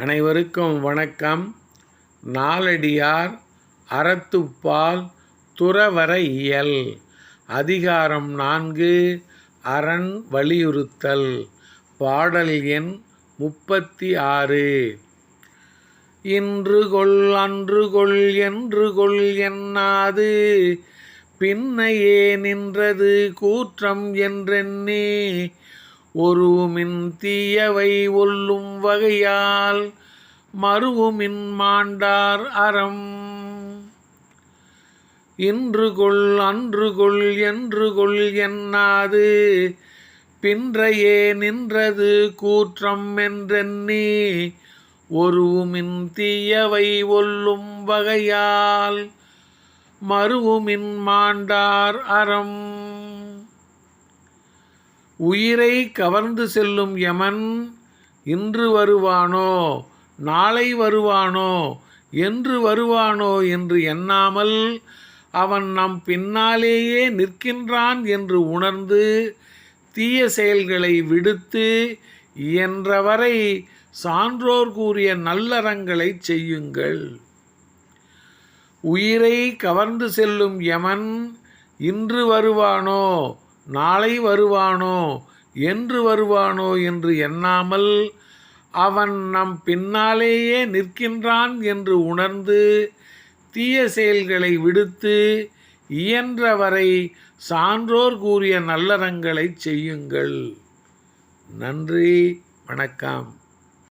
அனைவருக்கும் வணக்கம். நாலடியார் அறத்துப்பால் துறவர இயல். அதிகாரம் நான்கு அரண் வலியுறுத்தல். பாடல் எண் முப்பத்தி ஆறு இன்று கொள் அன்று கொள் என்று கொள் என்னாது? பின்னையே நின்றது கூற்றம் என்றெண்ணே ஒருவுமின் தீயவை ஒல்லும் வகையால் மறுவுமின் மாண்டார் அறம். இன்று கொள் அன்று கொள் என்று கொள் எண்ணாது பின்றையே நின்றது கூற்றம் என்றெண்ணி ஒருவுமின் தீயவை ஒல்லும் வகையால் மறுவுமின் மாண்டார் அறம். உயிரை கவர்ந்து செல்லும் யமன் இன்று வருவானோ நாளை வருவானோ என்று வருவானோ என்று எண்ணாமல் அவன் நம் பின்னாலேயே நிற்கின்றான் என்று உணர்ந்து தீய செயல்களை விடுத்து இயன்றவரை சான்றோர் கூறிய நல்லறங்களை செய்யுங்கள். உயிரை கவர்ந்து செல்லும் யமன் இன்று வருவானோ நாளை வருவானோ? என்று வருவானோ என்று எண்ணாமல் அவன் நம் பின்னாலேயே நிற்கின்றான் என்று உணர்ந்து தீய செயல்களை விடுத்து இயன்றவரை சான்றோர் கூறிய நல்லறங்களை செய்யுங்கள். நன்றி வணக்கம்.